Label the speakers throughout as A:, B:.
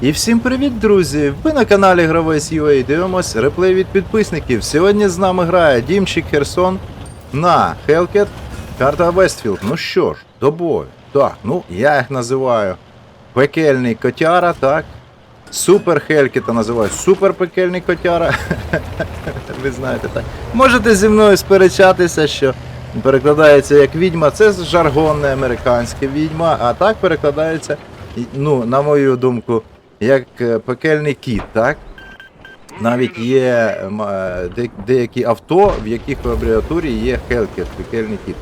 A: І всім привіт, друзі! Ви на каналі Гравець UA дивимось реплей від підписників. Сьогодні з нами грає Дімчик Херсон на Hellcat карта Вестфілд. Ну що ж, до бою. Так, ну я їх називаю пекельний котяра, так. Супер Хелькета називають супер пекельний котяра. Ви знаєте, так. Можете зі мною сперечатися, що перекладається як відьма. Це жаргонне американське відьма, а так перекладається, ну, на мою думку, як е, пекельний кіт, так? Навіть є е, де- деякі авто, в яких в абревіатурі є Hellcat, пекельний кіт.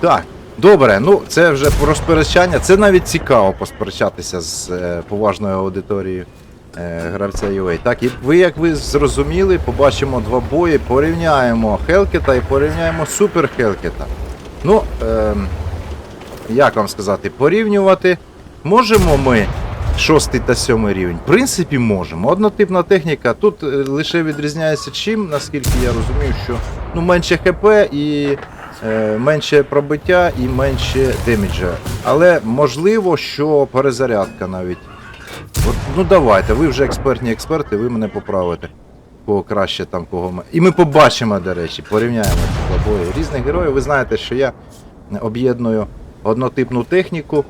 A: Так, добре, ну це вже про сперечання. Це навіть цікаво посперечатися з е, поважною аудиторією е, гравця UA. Так, і ви, як ви зрозуміли, побачимо два бої, порівняємо Hellcat і порівняємо Супер Hellcat. Ну, ем, як вам сказати, порівнювати можемо ми шостий та сьомий рівень. В принципі, можемо. Однотипна техніка. Тут е, лише відрізняється чим, наскільки я розумію, що ну, менше ХП і е, менше пробиття і менше деміджа. Але можливо, що перезарядка навіть. От, ну давайте, ви вже експертні експерти, ви мене поправите. Кого краще там, кого ми. І ми побачимо, до речі, порівняємо два різних героїв. Ви знаєте, що я об'єдную однотипну техніку,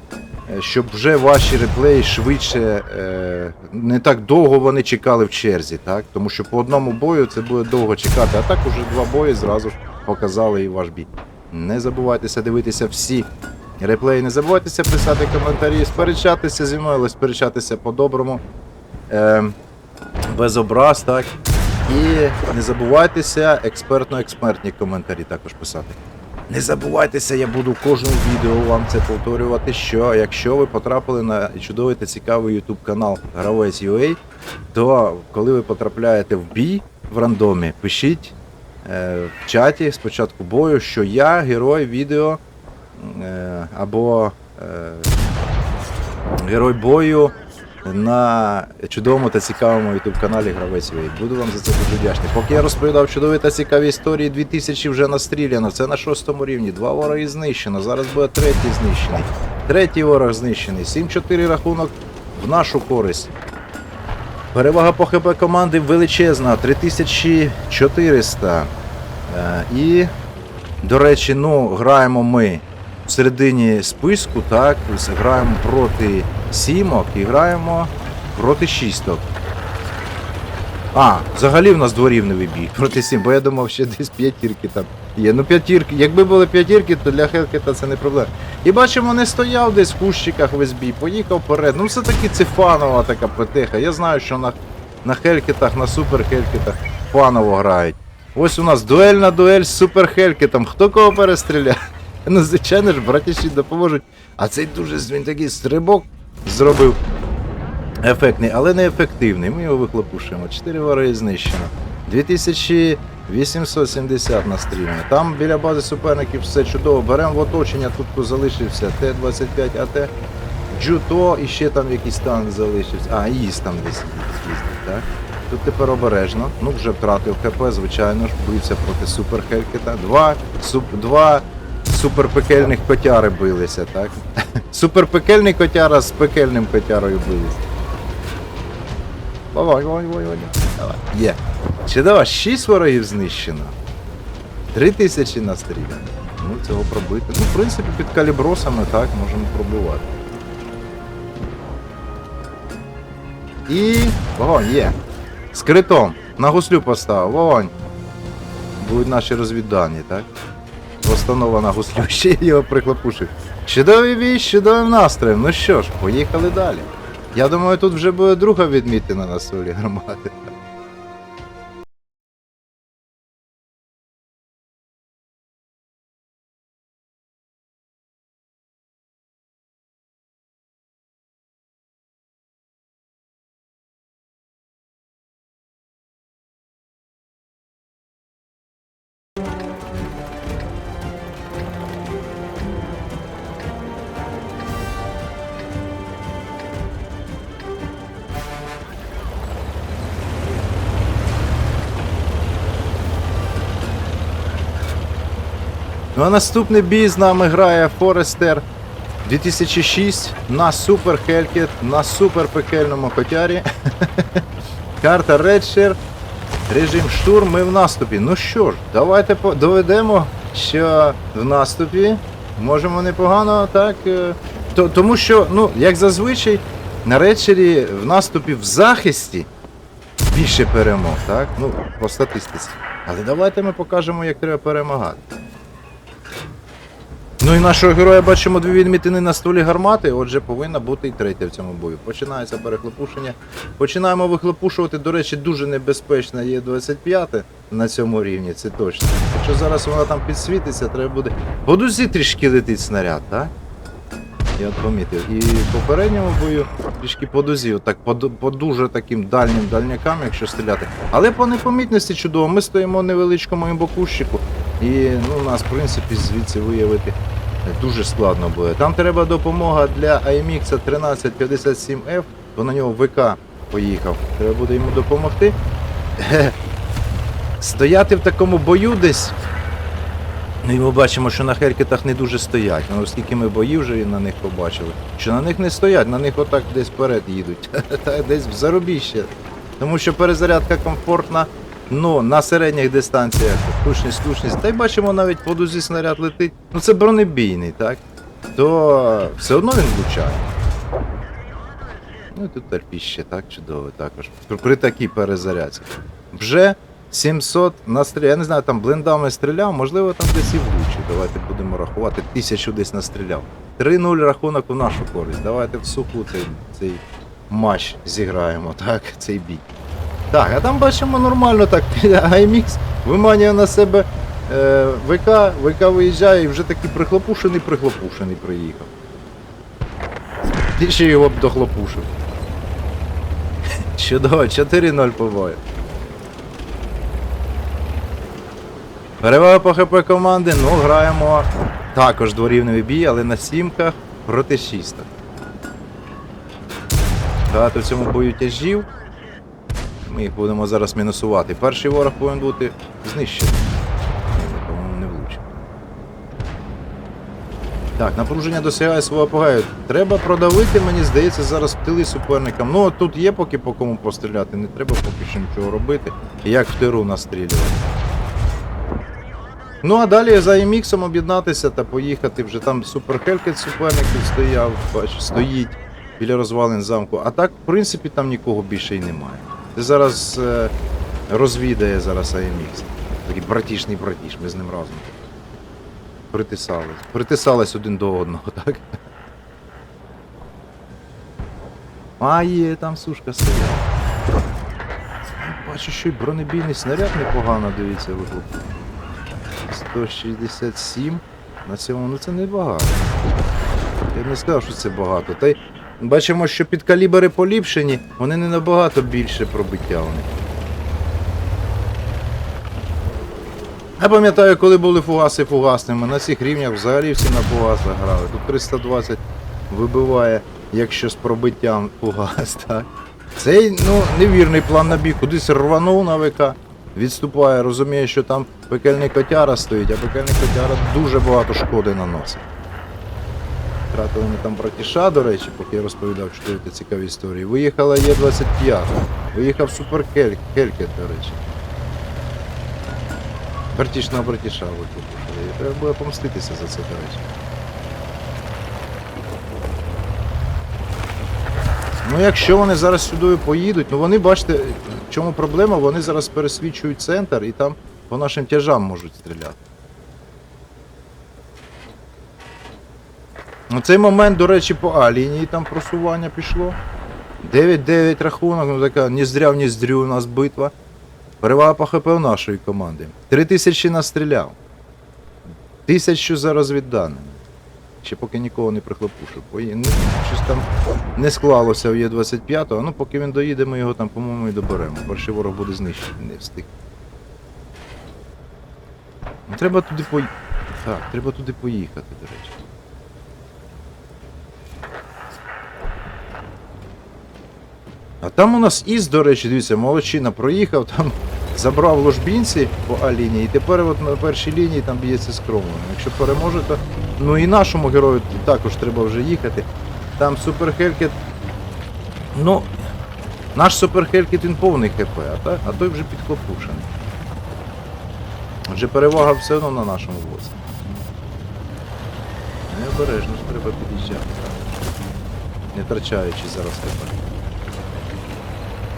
A: щоб вже ваші реплеї швидше, е, не так довго вони чекали в черзі, так? Тому що по одному бою це буде довго чекати, а так уже два бої зразу ж показали і ваш бій. Не забувайтеся дивитися всі реплеї, не забувайтеся писати коментарі, сперечатися зі мною, але сперечатися по-доброму. Е, без образ, так? І не забувайтеся експертно-експертні коментарі також писати. Не забувайтеся, я буду в кожному відео вам це повторювати, що якщо ви потрапили на чудовий та цікавий YouTube канал Гравець UA, то коли ви потрапляєте в бій в рандомі, пишіть е, в чаті спочатку бою, що я герой відео е, або е, герой бою на чудовому та цікавому youtube каналі Гравець UA. Буду вам за це дуже вдячний. Поки я розповідав чудові та цікаві історії, 2000 вже настріляно. Це на шостому рівні. Два вороги знищено. Зараз буде третій знищений. Третій ворог знищений. 7-4 рахунок в нашу користь. Перевага по ХП команди величезна, 3400. Е, І, до речі, ну, граємо ми в середині списку, так, граємо проти сімок і граємо проти шісток. А, взагалі в нас дворівневий бій проти сім, бо я думав, ще десь п'ятірки там є. Ну п'ятірки, якби були п'ятірки, то для Хелкета це не проблема. І бачимо, не стояв десь в кущиках весь бій, поїхав вперед. Ну все-таки це фанова така петеха. Я знаю, що на, на Хелькетах, на супер Хелькетах фаново грають. Ось у нас дуель на дуель з супер Хелькетом. Хто кого перестріляє? Ну, звичайно ж, братіші допоможуть. А цей дуже він такий стрибок зробив. Ефектний, але не ефективний. Ми його вихлопушуємо. 4 вороги знищено. 2870 настріляно. Там біля бази суперників все чудово. Беремо в оточення, тут залишився. Т-25 АТ. Джуто і ще там якийсь танк залишився. А, ІС там десь їздить, так? Тут тепер обережно. Ну, вже втратив ХП, звичайно ж, бився проти супер Хелькета. Два, суп, два суперпекельних котяри билися, так? Суперпекельний котяра з пекельним котярою билися. Давай, давай, давай, давай. Давай. Є. Чудово, 6 ворогів знищено. 3000 настріляно. Ну, цього пробити. Ну, в принципі, під калібросами так можемо пробувати. І. Вогонь, є. З критом. На гуслю поставив. Вогонь. Будуть наші розвіддані, так? Постанова на гуслю. Ще його прихлопушив. Чудовий бій, з чудовим настроєм. Ну що ж, поїхали далі. Я думаю, тут вже буде друга відмітина на солі громади. Ну а наступний бій з нами грає Форестер 2006 на супер Хелькет, на супер пекельному котярі. Карта Редшер. Режим штурм, ми в наступі. Ну що ж, давайте доведемо, що в наступі можемо непогано так. е, тому що, ну, як зазвичай, на Редшері в наступі в захисті більше перемог, так? Ну, по статистиці. Але давайте ми покажемо, як треба перемагати. Ну і нашого героя бачимо дві відмітини на столі гармати, отже, повинна бути і третя в цьому бою. Починається перехлопушення. Починаємо вихлопушувати. До речі, дуже небезпечна є 25 на цьому рівні, це точно. Якщо зараз вона там підсвітиться, треба буде. По дузі трішки летить снаряд, так? Я от помітив. І в попередньому бою трішки по дузі, отак по, по дуже таким дальнім дальнякам, якщо стріляти. Але по непомітності чудово, ми стоїмо в невеличкому імбокущику, і ну, нас, в принципі, звідси виявити дуже складно буде. Там треба допомога для IMX 1357F, бо на нього ВК поїхав. Треба буде йому допомогти. Стояти в такому бою десь. Ну і ми бачимо, що на Херкетах не дуже стоять. Ну, оскільки ми боїв вже на них побачили, що на них не стоять, на них отак десь вперед їдуть. Та десь в зарубіще. Тому що перезарядка комфортна, ну на середніх дистанціях точність, точність. Та й бачимо навіть по дузі снаряд летить. Ну це бронебійний, так? То все одно він влучає. Ну і тут терпіще, так, чудово також. При, такій перезарядці. Вже 700 настріляв. Я не знаю, там блиндами стріляв, можливо, там десь і влучив. Давайте будемо рахувати. Тисячу десь настріляв. 3-0 рахунок у нашу користь. Давайте в суху цей, цей матч зіграємо, так, цей бій. Так, а там бачимо нормально так. IMX виманює на себе е, ВК, ВК виїжджає і вже такий прихлопушений, прихлопушений приїхав. Ти ще його б дохлопушив. Чудово, 4-0 по бою. Перевага по ХП команди, ну граємо також дворівневий бій, але на сімках проти шісток. Багато в цьому бою тяжів. Ми їх будемо зараз мінусувати. Перший ворог повинен бути знищений. По-моєму, не влучив. Так, напруження досягає свого апогею. Треба продавити, мені здається, зараз тили суперникам. Ну, тут є поки по кому постріляти, не треба поки що нічого робити. Як в тиру настрілювати. Ну а далі за еміксом об'єднатися та поїхати. Вже там суперхелькет суперників стояв, бач, стоїть біля розвалин замку. А так, в принципі, там нікого більше й немає. Це зараз е, розвідає зараз AMX. Такий братішний братіш, ми з ним разом. Притисались. Притисались один до одного, так? А є, там сушка стояла. Бачу, що й бронебійний снаряд непогано, дивіться, вихлоп. 167 на цьому, ну це не багато. Я б не сказав, що це багато. Та й бачимо, що підкалібри поліпшені, вони не набагато більше пробиття у них. Я пам'ятаю, коли були фугаси фугасними, на цих рівнях взагалі всі на фугасах грали. Тут 320 вибиває, якщо з пробиттям фугас, так. Цей ну, невірний план на бік, кудись рванув на ВК, відступає, розуміє, що там пекельний котяра стоїть, а пекельний котяра дуже багато шкоди наносить. Втратили ми там братіша, до речі, поки я розповідав чотири цікаві історії. Виїхала Є-25, виїхав Супер Хелькет, до речі. Братіш братіша викупили. Треба буде помститися за це, до речі. Ну, якщо вони зараз сюди поїдуть, ну вони бачите, в чому проблема, вони зараз пересвічують центр і там по нашим тяжам можуть стріляти. На цей момент, до речі, по А лінії там просування пішло. 9-9 рахунок, ну така ні здря, ні здрю у нас битва. Перевага по ХП у нашої команди. 3000 настріляв. Тисячу за розвідданими. Ще поки нікого не прихлопушив. Бо ну, щось там не склалося в Є25, ну поки він доїде, ми його там, по-моєму, і доберемо. Перший ворог буде знищений, не встиг. Ну, Треба туди по... Так, треба туди поїхати, до речі. А там у нас із, до речі, дивіться, молодчина проїхав, там забрав ложбінці по А лінії, і тепер от на першій лінії там б'ється з Кромлем. Якщо переможе, то ну і нашому герою також треба вже їхати. Там Супер Хелькет. Ну, наш Супер Хелькет він повний ХП, а, та, а той вже підхлопушений. Отже, перевага все одно на нашому боці. Необережно ж треба під'їжджати. Не втрачаючи зараз ХП.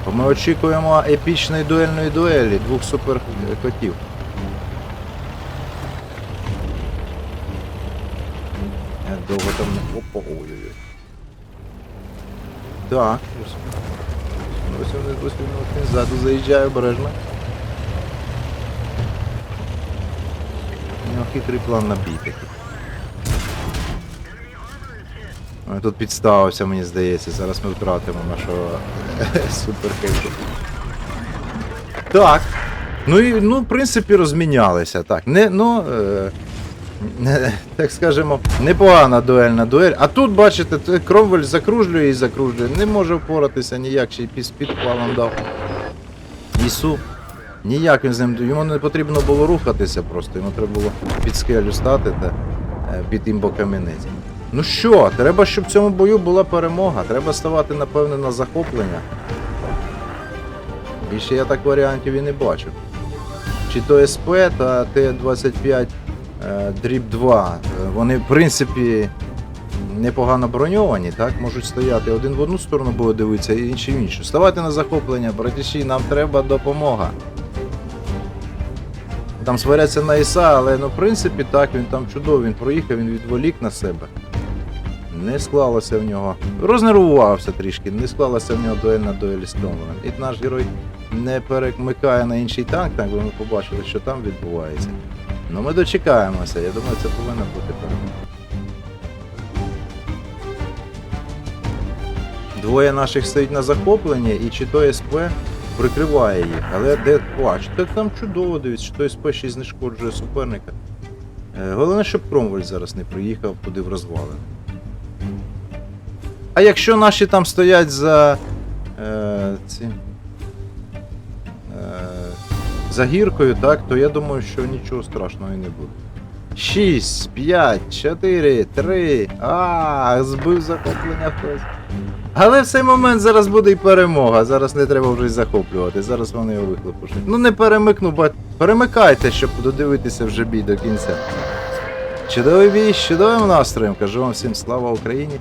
A: Бо Ми очікуємо епічної дуельної дуелі двох супер котів. Довго там не. Опа. Так. ось. Вони він ззаду заїжджає обережно. У нього хитрий план на бій такий. Тут підставився, мені здається. Зараз ми втратимо нашого суперхейку. Так. Ну і ну, в принципі, розмінялися. Так. Не, ну, е, так скажемо, непогана дуельна дуель. А тут, бачите, Кромвель закружлює і закружлює. Не може впоратися ніяк, ще й під підпалом дав. Ісу. Ніяк він з ним. Йому не потрібно було рухатися просто, йому треба було під скелю стати та е, під імбокамінець. Ну що, треба, щоб в цьому бою була перемога. Треба ставати, напевне, на захоплення. Більше я так варіантів і не бачу. Чи то СП та Т-25 е, дріб 2. е, Вони, в принципі, непогано броньовані, так? Можуть стояти. Один в одну сторону буде дивитися, інший в іншу. Ставайте на захоплення, братіші, нам треба допомога. Там сваряться на Іса, але ну, в принципі так, він там чудовий, він проїхав, він відволік на себе. Не склалося в нього. Рознервувався трішки, не склалася в нього дуель на дуелі з Кромвелем. І наш герой не перемикає на інший танк, так би ми побачили, що там відбувається. Ну ми дочекаємося, я думаю, це повинна бути перемога. Двоє наших стоїть на захопленні, і чи то СП прикриває їх. Але де плач? Так там чудово дивіться, що то СП ще знешкоджує суперника. Е, Головне, щоб Кромвель зараз не приїхав туди в розвалин. А якщо наші там стоять за. Е, ці, е, за гіркою, так, то я думаю, що нічого страшного і не буде. 6, 5, 4, 3. А, збив захоплення хтось. Але в цей момент зараз буде і перемога. Зараз не треба вже захоплювати. Зараз вони його вихлопушать. Ну не перемикну, бать. Перемикайте, щоб додивитися вже бій до кінця. Чудовий бій, чудовим настроєм. Кажу вам всім слава Україні.